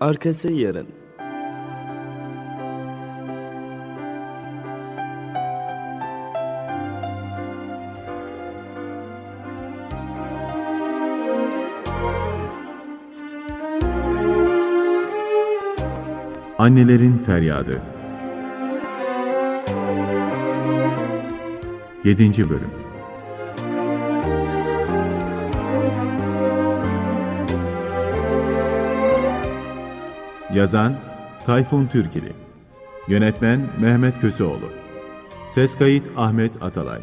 Arkası yarın. Annelerin Feryadı 7. Bölüm Yazan Tayfun Türkili. Yönetmen Mehmet Köseoğlu. Ses kayıt Ahmet Atalay.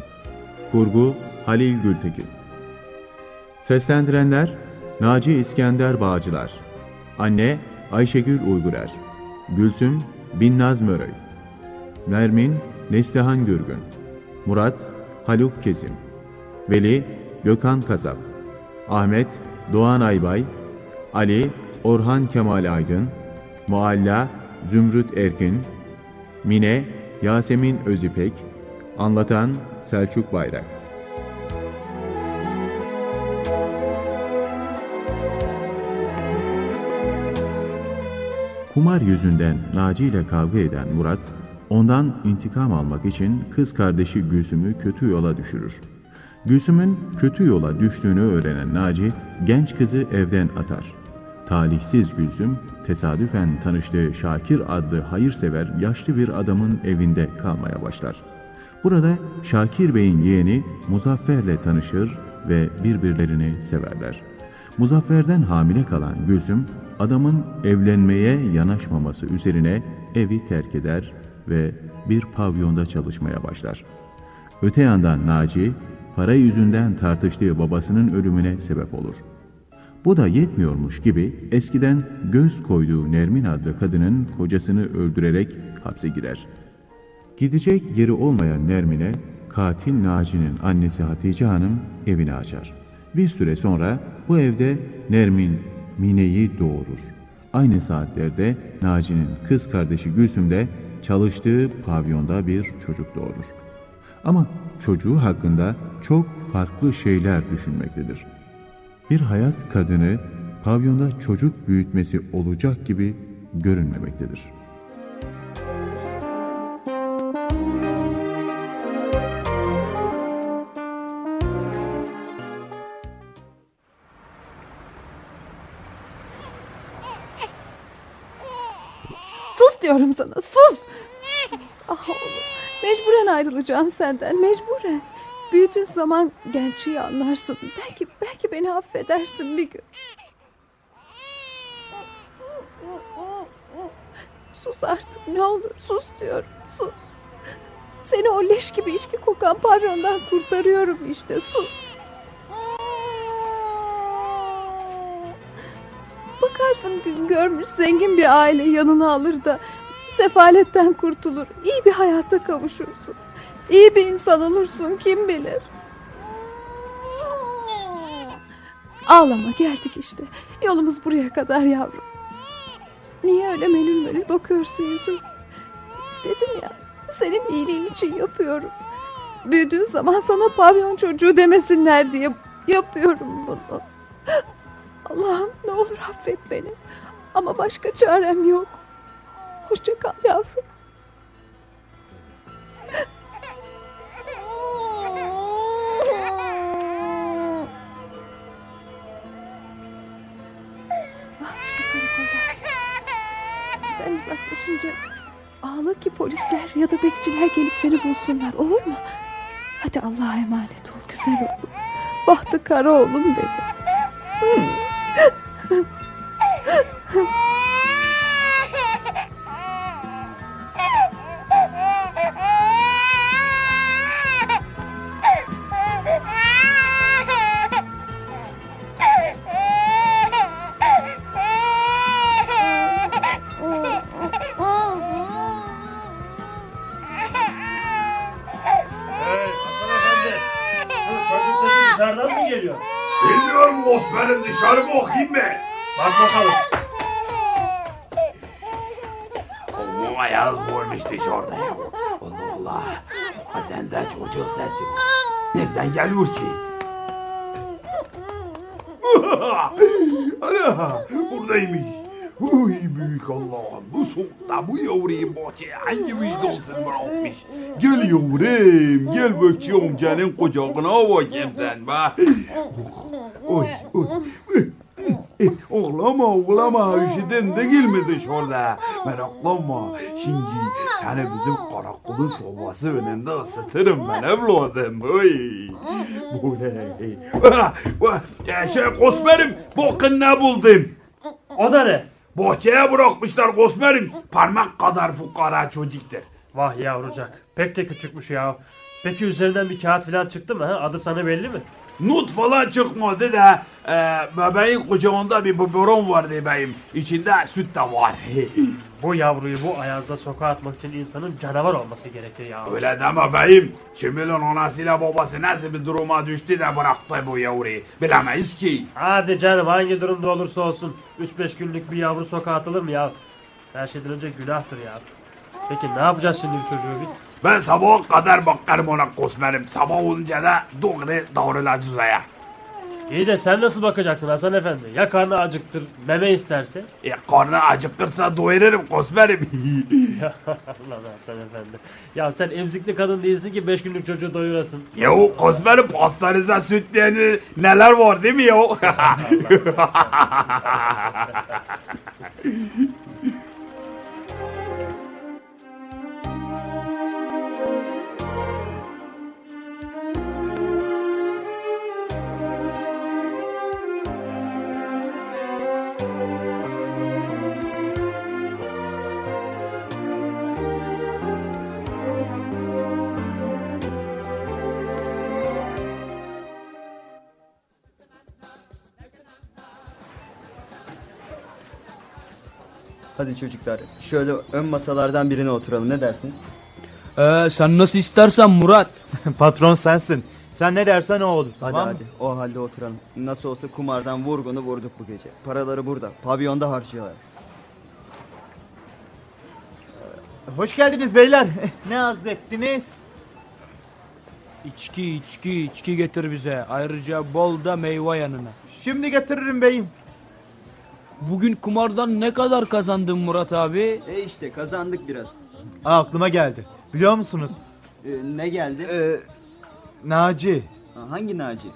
Kurgu Halil Gültekin. Seslendirenler Naci İskender Bağcılar. Anne Ayşegül Uygurer. Gülsüm Binnaz Möröy. Nermin Neslihan Gürgün. Murat Haluk Kesim. Veli Gökhan Kasap Ahmet Doğan Aybay. Ali Orhan Kemal Aydın Mualla Zümrüt Erkin Mine Yasemin Özipek Anlatan Selçuk Bayrak Kumar yüzünden Naci ile kavga eden Murat, ondan intikam almak için kız kardeşi Gülsüm'ü kötü yola düşürür. Gülsüm'ün kötü yola düştüğünü öğrenen Naci, genç kızı evden atar. Talihsiz Gülsüm, tesadüfen tanıştığı Şakir adlı hayırsever yaşlı bir adamın evinde kalmaya başlar. Burada Şakir Bey'in yeğeni Muzaffer'le tanışır ve birbirlerini severler. Muzaffer'den hamile kalan Gülsüm, adamın evlenmeye yanaşmaması üzerine evi terk eder ve bir pavyonda çalışmaya başlar. Öte yandan Naci, para yüzünden tartıştığı babasının ölümüne sebep olur. Bu da yetmiyormuş gibi eskiden göz koyduğu Nermin adlı kadının kocasını öldürerek hapse girer. Gidecek yeri olmayan Nermin'e katil Naci'nin annesi Hatice Hanım evini açar. Bir süre sonra bu evde Nermin Mine'yi doğurur. Aynı saatlerde Naci'nin kız kardeşi Gülsüm de çalıştığı pavyonda bir çocuk doğurur. Ama çocuğu hakkında çok farklı şeyler düşünmektedir. Bir hayat kadını pavyonda çocuk büyütmesi olacak gibi görünmemektedir. Sus diyorum sana sus. Ah mecburen ayrılacağım senden mecburen. Büyüdüğün zaman gerçeği anlarsın. Belki belki beni affedersin bir gün. Sus artık ne olur sus diyorum sus. Seni o leş gibi içki kokan pavyondan kurtarıyorum işte sus. Bakarsın gün görmüş zengin bir aile yanına alır da sefaletten kurtulur. iyi bir hayata kavuşursun. İyi bir insan olursun kim bilir. Ağlama geldik işte. Yolumuz buraya kadar yavrum. Niye öyle melül melül bakıyorsun yüzüm? Dedim ya senin iyiliğin için yapıyorum. Büyüdüğün zaman sana pavyon çocuğu demesinler diye yapıyorum bunu. Allah'ım ne olur affet beni. Ama başka çarem yok. Hoşça kal yavrum. Uzaklaşınca ağla ki polisler ya da bekçiler gelip seni bulsunlar olur mu? Hadi Allah'a emanet ol güzel oğlum. Bahtı kara oğlum benim. Osman'ım dışarı mı okuyayım mı? Bak bakalım. Oğlum ayağız varmış dışarıda ya. Allah Allah. Bazen de çocuk sesi. Nereden geliyor ki? Ana buradaymış. Huy büyük Allah'ım bu soğukta bu yavruyu bahçeye hangi vicdansız bırakmış? Gel yavrum gel bakayım gelin kucağına bakayım sen be. Oy oy. Ağlama ağlama üşüdün değil mi dışarıda? Meraklanma şimdi seni bizim karakolun sobası önünde ısıtırım ben evladım. Oy. Bu ne? Vah. Eh, Şey Kosmerim bakın ne buldum. O da ne? Bahçeye bırakmışlar Kosmerim. Parmak kadar fukara çocuktur. Vah yavrucak. Pek de küçükmüş ya. Peki üzerinden bir kağıt falan çıktı mı? Ha? Adı sana belli mi? Nut falan çıkmadı da e, bebeğin kucağında bir biberon var bebeğim. İçinde süt de var. Bu yavruyu bu ayazda sokağa atmak için insanın canavar olması gerekir ya. Öyle deme beyim. Kimin anasıyla babası nasıl bir duruma düştü de bıraktı bu yavruyu. Bilemeyiz ki. Hadi canım hangi durumda olursa olsun 3-5 günlük bir yavru sokağa atılır mı ya? Her şeyden önce günahtır ya. Peki ne yapacağız şimdi bu çocuğu biz? Ben sabaha kadar bakarım ona kosmerim. Sabah olunca da doğru davranacağız uzaya. İyi de sen nasıl bakacaksın Hasan Efendi? Ya karnı acıktır, meme isterse? E, karnı acıkırsa doyururum kosmerim. Allah Hasan Efendi. Ya sen emzikli kadın değilsin ki 5 günlük çocuğu doyurasın. Yahu kosmerim pastanize süt diye neler var değil mi yahu? Hadi çocuklar şöyle ön masalardan birine oturalım ne dersiniz? Ee, sen nasıl istersen Murat. Patron sensin. Sen ne dersen o olur. Hadi tamam mı? hadi o halde oturalım. Nasıl olsa kumardan vurgunu vurduk bu gece. Paraları burada. Pavyonda harcıyorlar. Hoş geldiniz beyler. ne arz ettiniz? İçki içki içki getir bize. Ayrıca bol da meyve yanına. Şimdi getiririm beyim. Bugün kumardan ne kadar kazandın Murat abi? E işte kazandık biraz. Aa, aklıma geldi. Biliyor musunuz? Ee, ne geldi? Ee, Naci. Ha, hangi Naci?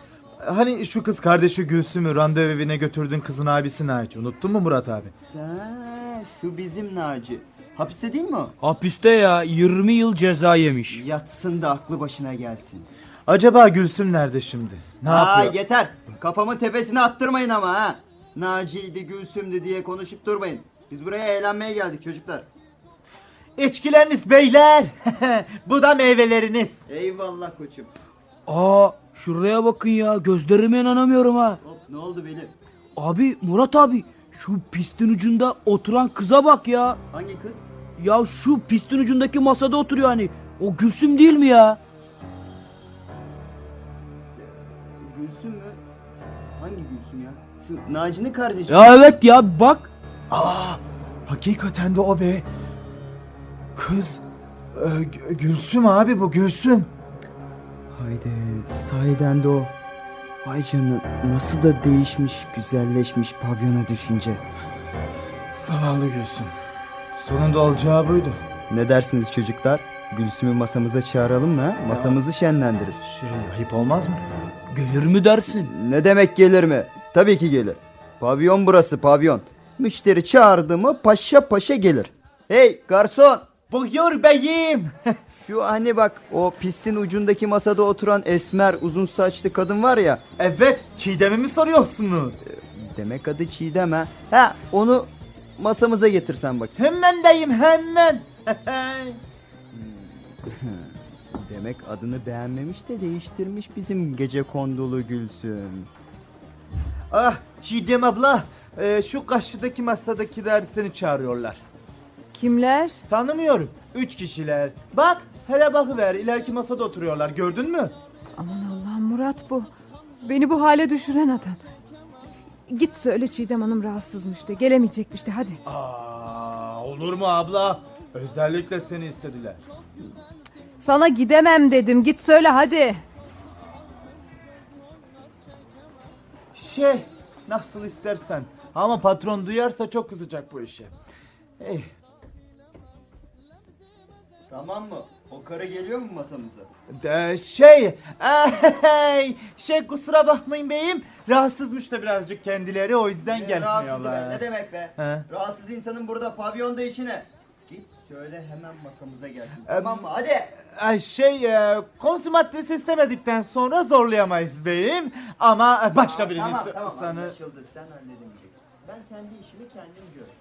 Hani şu kız kardeşi Gülsüm'ü randevu evine götürdün kızın abisi Naci. Unuttun mu Murat abi? Ha, şu bizim Naci. Hapiste değil mi o? Hapiste ya 20 yıl ceza yemiş. Yatsın da aklı başına gelsin. Acaba Gülsüm nerede şimdi? Ne Aa, yapıyor? yeter. Kafamı tepesine attırmayın ama ha. Naci'ydi, Gülsüm'dü diye konuşup durmayın. Biz buraya eğlenmeye geldik çocuklar. İçkileriniz beyler. Bu da meyveleriniz. Eyvallah koçum. Aa şuraya bakın ya gözlerime inanamıyorum ha. Hop ne oldu Veli? Abi Murat abi şu pistin ucunda oturan kıza bak ya. Hangi kız? Ya şu pistin ucundaki masada oturuyor hani. O Gülsüm değil mi ya? Gülsüm mü? Şu Naci'nin kardeşi. Ya evet ya bak. Aa, hakikaten de o be. Kız. e, Gü- Gülsüm abi bu Gülsüm. Haydi sahiden de o. Vay canına nasıl da değişmiş, güzelleşmiş pavyona düşünce. Zavallı Gülsüm. Sonunda olacağı buydu. Ne dersiniz çocuklar? Gülsüm'ü masamıza çağıralım mı? ha? Masamızı şenlendirir. Şey ayıp olmaz mı? Gelir mi dersin? Ne demek gelir mi? Tabii ki gelir. Pavyon burası pavyon. Müşteri çağırdı mı paşa paşa gelir. Hey garson! Buyur beyim. Şu hani bak o pistin ucundaki masada oturan esmer uzun saçlı kadın var ya. evet Çiğdem'i mi soruyorsunuz? Demek adı Çiğdem ha. Ha onu masamıza getirsen bak. Hemen beyim hemen. Demek adını beğenmemiş de değiştirmiş bizim gece kondulu Gülsüm. Ah Çiğdem abla. e, şu karşıdaki masadakiler seni çağırıyorlar. Kimler? Tanımıyorum. Üç kişiler. Bak hele bakıver ileriki masada oturuyorlar gördün mü? Aman Allah'ım Murat bu. Beni bu hale düşüren adam. Git söyle Çiğdem Hanım rahatsızmış de gelemeyecekmiş de hadi. Aa, olur mu abla? Özellikle seni istediler. Sana gidemem dedim git söyle hadi. Şey nasıl istersen. Ama patron duyarsa çok kızacak bu işe. Eh, Tamam mı? O karı geliyor mu masamıza? de şey, ey, şey kusura bakmayın beyim. Rahatsızmış da birazcık kendileri o yüzden Ne rahatsızı be? Ne gelmiyorlar. demek be? He. Rahatsız insanın burada pavyonda işine. Söyle hemen masamıza gelsin. Tamam mı? Hadi. Ay şey, e, konsumatrisi istemedikten sonra zorlayamayız beyim. Ama e, başka birini tamam, iste- tamam, sana... anlaşıldı. Sen halledemeyeceksin. Ben kendi işimi kendim görürüm.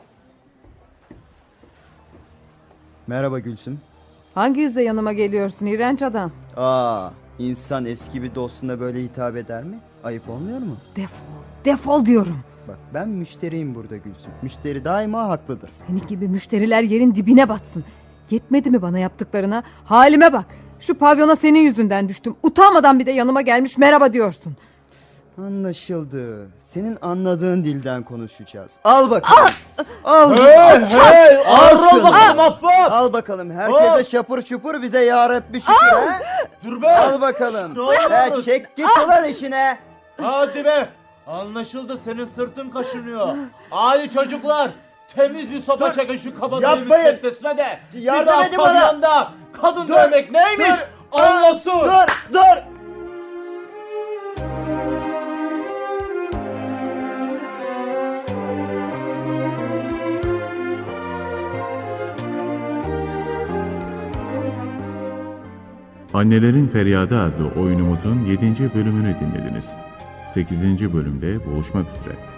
Merhaba Gülsüm. Hangi yüzle yanıma geliyorsun iğrenç adam? Aa, insan eski bir dostuna böyle hitap eder mi? Ayıp olmuyor mu? Defol, defol diyorum. Bak ben müşteriyim burada Gülsüm. Müşteri daima haklıdır. Senin gibi müşteriler yerin dibine batsın. Yetmedi mi bana yaptıklarına? Halime bak. Şu pavyona senin yüzünden düştüm. Utanmadan bir de yanıma gelmiş merhaba diyorsun. Anlaşıldı. Senin anladığın dilden konuşacağız. Al bakalım. Al. Hey git. hey, Al şunu. bakalım ahbap. Al bakalım. Herkese Al. şapur şupur bize ya Rabbi şükür ha. Dur be. Al bakalım. Çek git ulan işine. Hadi be. Anlaşıldı senin sırtın kaşınıyor. Hadi çocuklar. Temiz bir sopa Dur. çakın şu kabadayı Yapmayın. müsveddesine de. Yardım bir daha edin bana. pavyonda kadın Dur. dövmek neymiş? Dur. Anlasın. Dur dur. Annelerin Feryadı adlı oyunumuzun 7. bölümünü dinlediniz. 8. bölümde buluşmak üzere.